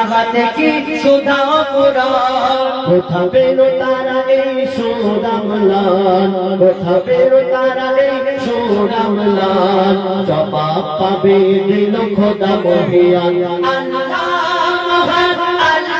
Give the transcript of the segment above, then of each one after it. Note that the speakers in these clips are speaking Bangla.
রয়েছে তাহাতে কি কোথা পেল তারা এই সুরামলান? কোথা পেল তারা এই সুরামলান? জবাব পাবে দিল খোদা মহিয়ান। আল্লাহ আল্লাহ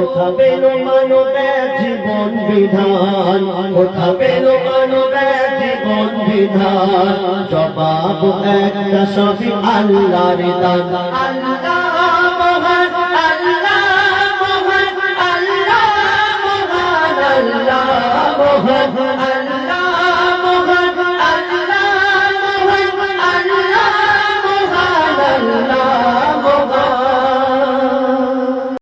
উঠাবে মানবের জীবন বিধান উঠাবে মানবের জীবন বিধান। জবাব একটা সবই আল্লাহর দান। আল্লাহ আল্লাহ আল্লাহ